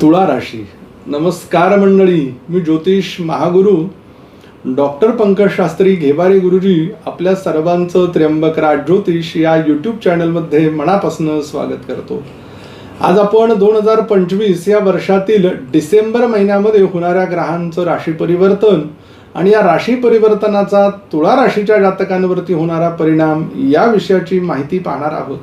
तुळा राशी. नमस्कार मंडळी मी ज्योतिष महागुरु डॉक्टर पंकज शास्त्री घेबारे गुरुजी आपल्या सर्वांचं त्र्यंबक राज ज्योतिष या यूट्यूब चॅनलमध्ये मनापासून स्वागत करतो. आज आपण दोन हजार पंचवीस या वर्षातील डिसेंबर महिन्यामध्ये होणाऱ्या ग्रहांचं राशी परिवर्तन आणि या राशी परिवर्तनाचा तुळा राशीच्या जातकांवरती होणारा परिणाम या विषयाची माहिती पाहणार आहोत.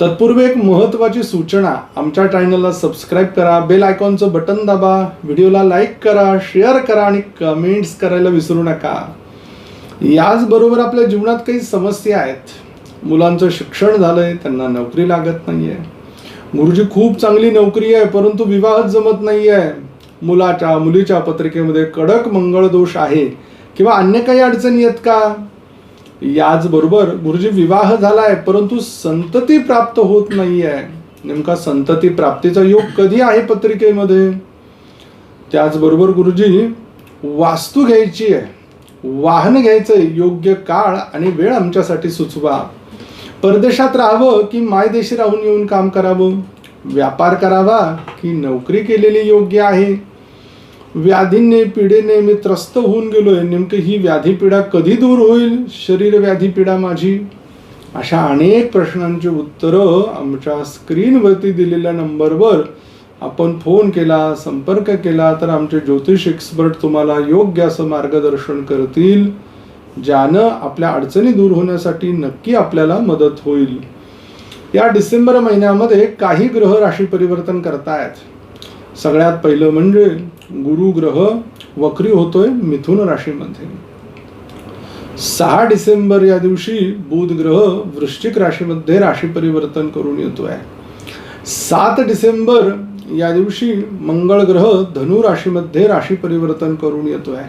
तत्पूर्वी एक महत्त्वाची सूचना आमच्या चॅनलला सबस्क्राईब करा बेल आयकॉनचं बटन दाबा व्हिडिओला लाईक करा शेअर करा आणि कमेंट्स करायला विसरू नका. याचबरोबर आपल्या जीवनात काही समस्या आहेत. मुलांचं शिक्षण झालंय त्यांना नोकरी लागत नाहीये. गुरुजी खूप चांगली नोकरी आहे परंतु विवाहच जमत नाही आहे मुलाच्या मुलीच्या पत्रिकेमध्ये कडक मंगळ दोष आहे. किंवा अन्य काही अडचणी आहेत का? याचबरोबर गुरुजी विवाह झालाय परंतु संतती प्राप्त होत नाही आहे नेमका संतती प्राप्तीचा योग कधी आहे पत्रिकेमध्ये? त्याचबरोबर गुरुजी वास्तू घ्यायची आहे. वाहन घ्यायचं योग्य काळ आणि वेळ आमच्यासाठी सुचवा. परदेशात राहावं की मायदेशी राहून येऊन काम करावं? व्यापार करावा की नोकरी केलेली योग्य आहे? व्याधींनी पिढेने मी त्रस्त होऊन गेलोय. नेमकं ही व्याधी पिढा कधी दूर होईल? शरीर व्याधी पिढा माझी? अशा अनेक प्रश्नांची उत्तरं आमच्या स्क्रीनवरती दिलेल्या नंबरवर आपण फोन केला संपर्क केला तर आमचे ज्योतिष एक्सपर्ट तुम्हाला योग्य असं मार्गदर्शन करतील. ज्यानं आपल्या अडचणी दूर होण्यासाठी नक्की आपल्याला मदत होईल. या डिसेंबर महिन्यामध्ये काही ग्रह राशी परिवर्तन करतायत. सगळ्यात पहिलं म्हणजे गुरु ग्रह वक्री होतोय मिथुन राशीमध्ये. सहा डिसेंबर या दिवशी बुध ग्रह वृश्चिक राशीमध्ये राशी परिवर्तन करून येतोय. सात डिसेंबर या दिवशी मंगळ ग्रह धनु राशीमध्ये राशी परिवर्तन करून येतोय.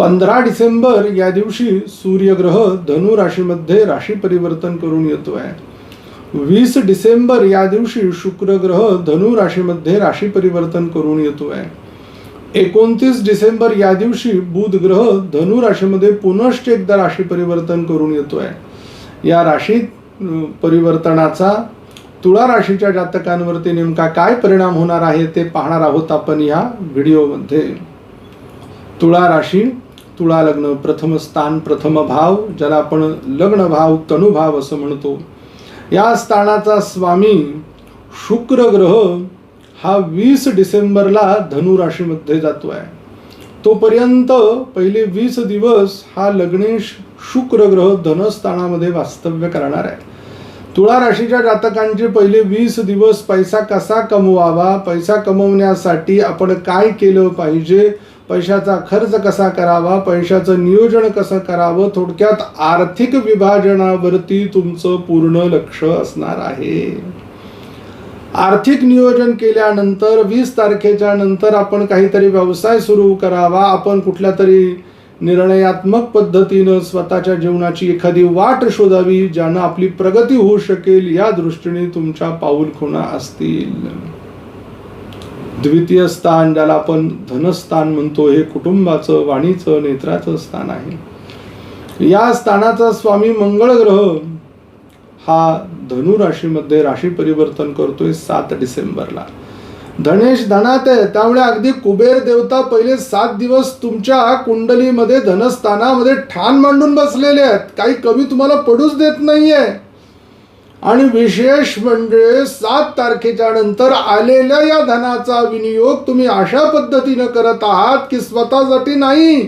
पंधरा डिसेंबर या दिवशी सूर्यग्रह धनु राशीमध्ये राशी परिवर्तन करून येतो आहे वीस डिसेंबर या दिवशी शुक्र ग्रह धनु राशीमध्ये राशी परिवर्तन करून येतो आहे एकोणतीस डिसेंबर या दिवशी बुध ग्रह धनु राशीमध्ये पुनश्च एकदा राशी परिवर्तन करून येतो आहे या राशी परिवर्तनाचा तुळा राशीच्या जातकांवरती नेमका काय परिणाम होणार आहे ते पाहणार आहोत आपण या व्हिडिओमध्ये. तुळा राशी तुळा लग्न प्रथम स्थान प्रथम भाव ज्याला आपण लग्न भाव तनुभाव असं म्हणतो. या स्थानाचा स्वामी शुक्र ग्रह हा वीस डिसेंबरला धनुराशीमध्ये जातो आहे तोपर्यंत पहिले वीस दिवस हा लग्नेश शुक्र ग्रह धनस्थानामध्ये वास्तव्य करणार आहे. तुळा राशीच्या जातकांचे पहिले वीस दिवस पैसा कसा कमवावा पैसा कमवण्यासाठी आपण काय केलं पाहिजे पैशाचा खर्च कसा करावा पैशाचं नियोजन कसं करावं थोडक्यात आर्थिक विभाजनावरती तुमचं पूर्ण लक्ष असणार आहे. आर्थिक नियोजन केल्यानंतर वीस तारखेच्या नंतर आपण काहीतरी व्यवसाय सुरू करावा आपण कुठल्या तरी निर्णयात्मक पद्धतीनं स्वतःच्या जीवनाची एखादी वाट शोधावी ज्यानं आपली प्रगती होऊ शकेल या दृष्टीने तुमच्या पाऊलखुणा असतील. द्वितीय स्थान ज्याला आपण धनस्थान म्हणतो हे कुटुंबाचं वाणीचं नेत्राचं स्थान आहे. या स्थानाचा स्वामी मंगळ ग्रह हा धनु राशीमध्ये राशी परिवर्तन करतोय सात डिसेंबरला. धनेश धनात आहे. त्यामुळे अगदी कुबेर देवता पहिले सात दिवस तुमच्या कुंडलीमध्ये धनस्थानामध्ये ठाण मांडून बसलेले आहेत. काही कमी तुम्हाला पडूच देत नाहीये. आणि विशेष म्हणजे सात तारखेच्या नंतर आलेल्या या धनाचा विनियोग तुम्ही अशा पद्धतीनं करत आहात की स्वतःसाठी नाही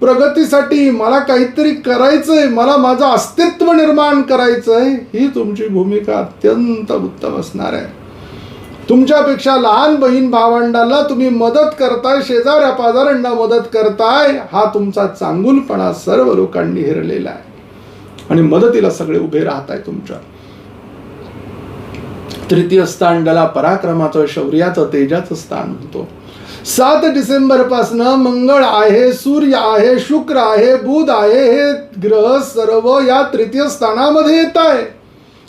प्रगतीसाठी मला काहीतरी करायचंय मला माझं अस्तित्व निर्माण करायचंय ही तुमची भूमिका अत्यंत उत्तम असणार आहे. तुमच्यापेक्षा लहान बहीण भावंडांना तुम्ही मदत करताय शेजाऱ्या पाजाऱ्यांना मदत करताय हा तुमचा चांगुलपणा सर्व लोकांनी हिरलेला आहे. आणि मदतीला सगळे उभे राहत आहे तुमच्या तृतीय स्थान ज्याला पराक्रमाचं शौर्याचं तेजाचं स्थान म्हणतो सात डिसेंबर पासन मंगळ आहे सूर्य आहे शुक्र आहे बुध आहे हे ग्रह सर्व या तृतीय स्थानामध्ये येत आहे.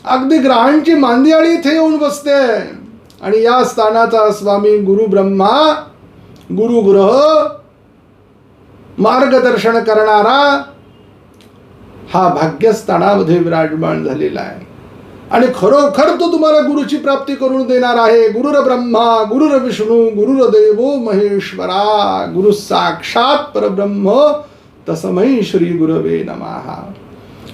अगदी ग्रहांची मांदियाळी इथे येऊन बसते. आणि या स्थानाचा स्वामी गुरु ब्रह्मा गुरु ग्रह मार्गदर्शन करणारा हा भाग्यस्थानामध्ये विराजमान झालेला आहे. आणि खरोखर तो तुम्हाला गुरुची प्राप्ती करून देणार आहे. गुरुर ब्रह्मा गुरुर विष्णू गुरुर देवो महेश्वरा गुरु साक्षात परब्रह्म तसमय श्री गुरवे नमहा.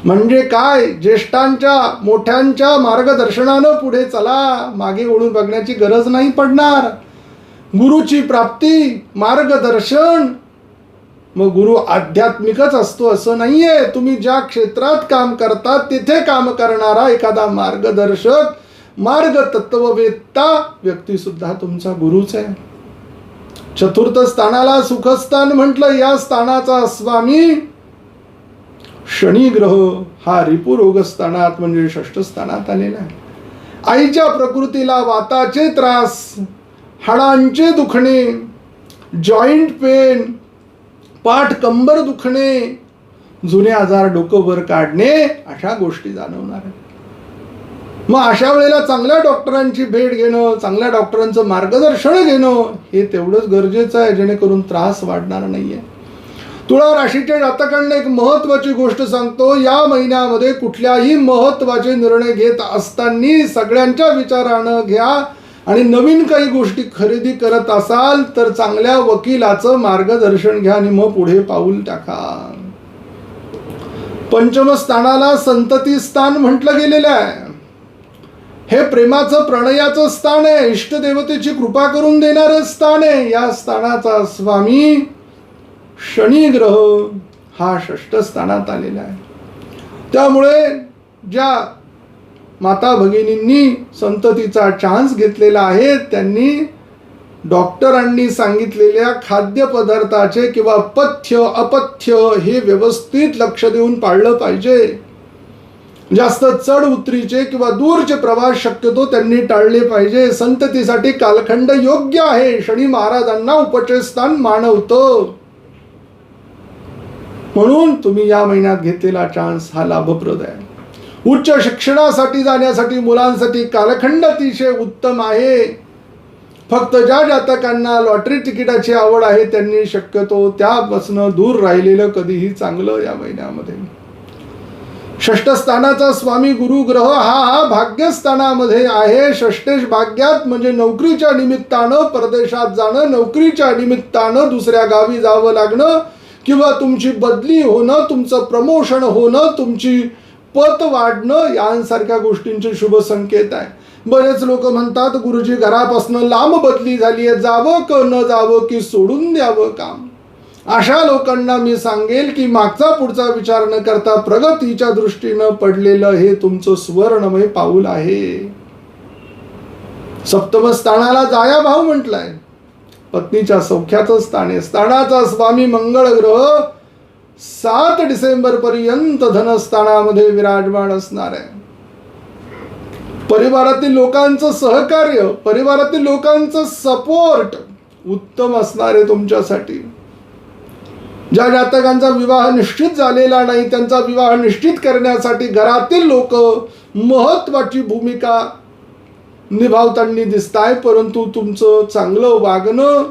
म्हणजे काय? ज्येष्ठांच्या मोठ्यांच्या मार्गदर्शनानं पुढे चला. मागे ओढून बघण्याची गरज नाही पडणार. गुरुची प्राप्ती मार्गदर्शन मग गुरु आध्यात्मिकच असतो असं नाहीये. तुम्ही ज्या क्षेत्रात काम करता तिथे काम करणारा एखादा मार्गदर्शक मार्ग तत्ववेत्ता व्यक्ती सुद्धा तुमचा गुरुच आहे. चतुर्थ स्थानाला सुखस्थान म्हटलं या स्थानाचा स्वामी शनी ग्रह हा रिपुरोग स्थानात म्हणजे षष्ठ स्थानात आलेला आहे. आईच्या प्रकृतीला वाताचे त्रास हाडांचे दुखणे जॉईंट पेन पाठ कंबर दुखणे जुने आजार डोकं वर काढणे अशा गोष्टी जाणवणार आहेत मग अशा वेळेला चांगल्या डॉक्टरांची भेट घेणं चांगल्या डॉक्टरांचं मार्गदर्शन घेणं हे तेवढंच गरजेचं आहे जेणेकरून त्रास वाढणार नाहीये. तुळा राशीच्या जातकांना एक महत्वाची गोष्ट सांगतो या महिन्यामध्ये कुठल्याही महत्त्वाचे निर्णय घेत असताना सगळ्यांच्या विचारानं घ्या आणि नवीन काही गोष्टी खरेदी करत असाल तर चांगल्या वकिलाचं मार्गदर्शन घ्या आणि मग पुढे पाऊल टाका. पंचमस्थानाला संतती स्थान म्हटलं गेलेलं आहे. हे प्रेमाचं प्रणयाचं स्थान आहे. इष्टदेवतेची कृपा करून देणारं स्थान आहे. या स्थानाचा स्वामी शनी ग्रह हा षष्ठ स्थानात आलेला आहे. त्यामुळे ज्या माता भगिनींनी संततीचा चान्स घेतलेला आहे. त्यांनी डॉक्टरांनी सांगितलेल्या खाद्यपदार्थाचे किंवा पथ्य अपथ्य हे व्यवस्थित लक्ष देऊन पाळलं पाहिजे. जास्त चढ उतरीचे किंवा दूरचे प्रवास शक्यतो त्यांनी टाळले पाहिजे. संततीसाठी कालखंड योग्य आहे. शनी महाराजांना उपचयस्थान मानवतं. म्हणून तुम्ही या महिन्यात घेतलेला चान्स हा लाभप्रद आहे. उच्च शिक्षणासाठी जाण्यासाठी मुलांसाठी कालखंड अतिशय उत्तम आहे. फक्त ज्या जातकांना लॉटरी तिकिटाची आवड आहे त्यांनी शक्यतो त्यापासून दूर राहिलेलं कधीही चांगलं या महिन्यामध्ये. षष्ठस्थानाचा स्वामी गुरु ग्रह हा हा भाग्यस्थानामध्ये आहे. षष्टेश भाग्यात म्हणजे नोकरीच्या निमित्तानं परदेशात जाणं नोकरीच्या निमित्तानं दुसऱ्या गावी जावं लागणं किंवा तुमची बदली होणं तुमचं प्रमोशन होणं तुमची पत वाढणं यांसारख्या गोष्टींचे शुभ संकेत आहे. बरेच लोक म्हणतात गुरुजी घरापासून लांब बदली झाली आहे. जावं क न जावं की सोडून द्यावं काम. अशा लोकांना मी सांगेल की मागचा पुढचा विचार न करता प्रगतीच्या दृष्टीनं पडलेलं हे तुमचं सुवर्णमय पाऊल आहे. सप्तम स्थानाला जाया भाव म्हटलाय. पत्नीच्या सौख्याचं स्थान आहे. स्थानाचा स्वामी मंगळ ग्रह सात डिसेंबर पर्यंत धनस्थानामध्ये विराजमान असणार आहे. परिवारातील लोकांचं सहकार्य परिवारातील लोकांचं सपोर्ट उत्तम असणार आहे तुमच्यासाठी. ज्या जातकांचा विवाह निश्चित झालेला नाही त्यांचा विवाह निश्चित करण्यासाठी घरातील लोक महत्वाची भूमिका निभावताना दिसत आहे परंतु तुमचं चांगलं वागणं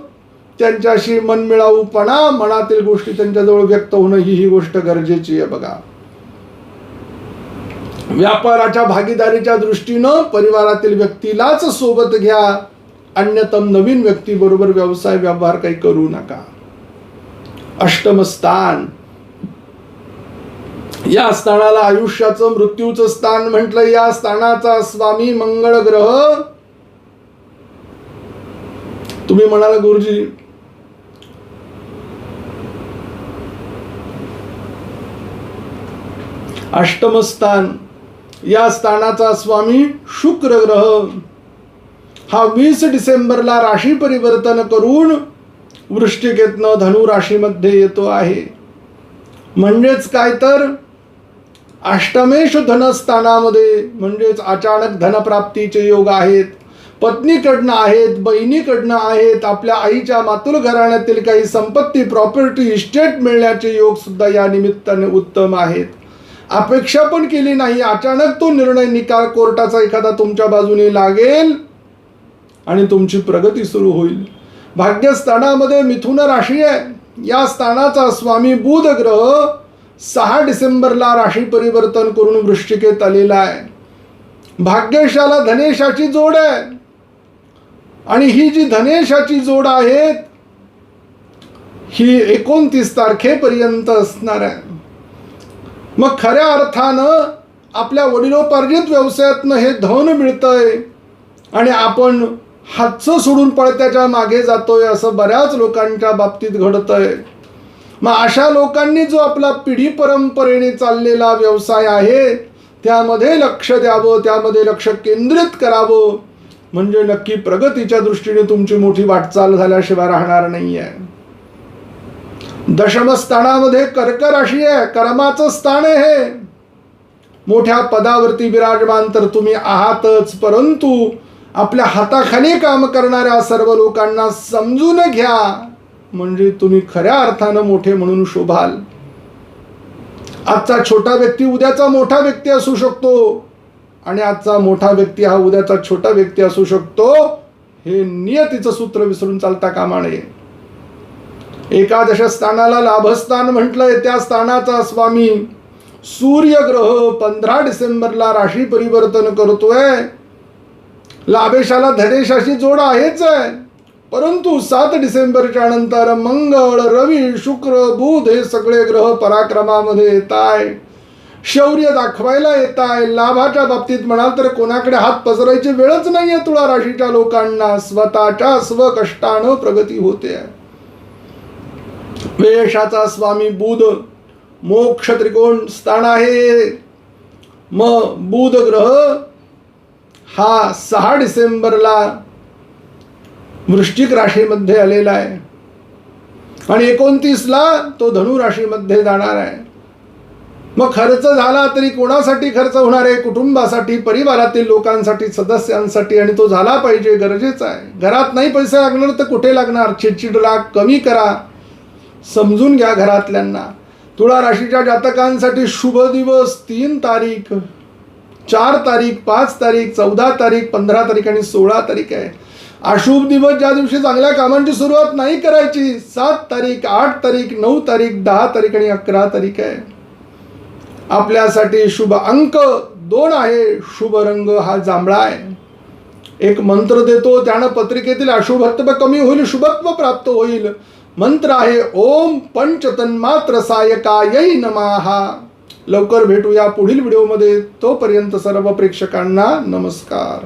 त्यांच्याशी मनमिळाऊपणा मनातील गोष्टी त्यांच्याजवळ व्यक्त होणं ही ही गोष्ट गरजेची आहे बघा. व्यापाराच्या भागीदारीच्या दृष्टीनं परिवारातील व्यक्तीलाच सोबत घ्या. अन्यतम नवीन व्यक्तीबरोबर व्यवसाय व्यवहार काही करू नका. अष्टम स्थान. या स्थानाला आयुष्याचं मृत्यूचं स्थान म्हटलं या स्थानाचा स्वामी मंगळ ग्रह. तुम्ही म्हणाल गुरुजी अष्टमस्थान. या स्थानाचा स्वामी शुक्र ग्रह हा वीस डिसेंबरला राशी परिवर्तन करून वृष्टिकेतनं धनु राशीमध्ये येतो आहे. म्हणजेच काय तर? अष्टमेश धनस्थानामध्ये म्हणजेच अचानक धनप्राप्तीचे योग आहेत. पत्नीकडनं आहेत बहिणीकडनं आहेत आपल्या आईच्या मातुल घराण्यातील काही संपत्ती प्रॉपर्टी इस्टेट मिळण्याचे योग सुद्धा या निमित्ताने उत्तम आहेत. अपेक्षा पण केली नाही. अचानक तो निर्णय निकाल कोर्टाचा एखादा तुमच्या बाजूने लागेल आणि तुमची प्रगती सुरू होईल. भाग्यस्थानामध्ये मिथुन राशी आहे. या स्थानाचा स्वामी बुध ग्रह सहा डिसेंबरला राशी परिवर्तन करून वृश्चिकेत आलेला आहे. भाग्यशाला धनेशाची जोड आहे. आणि ही जी धनेशाची जोड आहे ही एकोणतीस तारखेपर्यंत असणार आहे. मग खऱ्या अर्थानं आपल्या वडिलोपार्जित व्यवसायातनं हे धन मिळतंय आणि आपण हातचं सोडून पळत्याच्या मागे जातोय असं बऱ्याच लोकांच्या बाबतीत घडतंय. मग अशा लोकांनी जो आपला पिढी परंपरेने चाललेला व्यवसाय आहे त्यामध्ये लक्ष द्यावं त्यामध्ये लक्ष केंद्रित करावं म्हणजे नक्की प्रगतीच्या दृष्टीने तुमची मोठी वाटचाल झाल्याशिवाय राहणार नाही आहे दशमस्थानामध्ये कर्क राशी आहे. कर्माचं स्थान आहे हे. मोठ्या पदावरती विराजमान तर तुम्ही आहातच. परंतु आपल्या हाताखाली काम करणाऱ्या सर्व लोकांना समजून घ्या. म्हणजे तुम्ही खऱ्या अर्थानं मोठे म्हणून शोभाल. आजचा छोटा व्यक्ती उद्याचा मोठा व्यक्ती असू शकतो. आणि आजचा मोठा व्यक्ती हा उद्याचा छोटा व्यक्ती असू शकतो. हे नियतीचं सूत्र विसरून चालता कामा नये. एकादश स्थानाला लाभस्थान म्हटलंय त्या स्थानाचा स्वामी. सूर्यग्रह पंधरा डिसेंबरला राशी परिवर्तन करतोय. लाभेशाला धनेशाशी जोड आहेच आहे. परंतु सात डिसेंबरच्या नंतर मंगळ रवी शुक्र बुध हे सगळे ग्रह पराक्रमामध्ये येत आहे शौर्य दाखवायला येत आहे लाभाच्या बाबतीत म्हणाल तर कोणाकडे हात पसरायची वेळच नाहीये तुळा राशीच्या लोकांना. स्वतःच्या स्वकष्टानं प्रगती होते. आहे वेशाचा स्वामी बुध मोक्ष त्रिकोण स्थान आहे. मग बुध ग्रह हा सहा डिसेंबरला वृश्चिक राशीमध्ये आलेला आहे. आणि एकोणतीसला तो धनु राशीमध्ये जाणार आहे. मग खर्च झाला तरी कोणासाठी खर्च होणार आहे? कुटुंबासाठी परिवारातील लोकांसाठी सदस्यांसाठी. आणि तो झाला पाहिजे गरजेचा आहे. घरात नाही पैसे लागणार तर कुठे लागणार? चिडचिड राग कमी करा. समजून घ्या घरातल्यांना. तुळा राशीच्या जातकांसाठी शुभ दिवस तीन तारीख. चार तारीख पाच तारीख चौदा तारीख पंधरा तारीख आणि सोळा तारीख आहे. अशुभ दिवस ज्या दिवशी चांगल्या कामांची सुरुवात नाही करायची सात तारीख आठ तारीख नऊ तारीख दहा तारीख आणि अकरा तारीख आहे. आपल्यासाठी शुभ अंक दोन आहे. शुभ रंग हा जांभळा आहे. एक मंत्र देतो त्यानं पत्रिकेतील अशुभत्व कमी होईल शुभत्व प्राप्त होईल. मंत्र आहे ओम पंचतन्मात्र सायकायै नमाहा लवकर भेटूया पुढील व्हिडिओमध्ये. तोपर्यंत सर्व प्रेक्षकांना नमस्कार.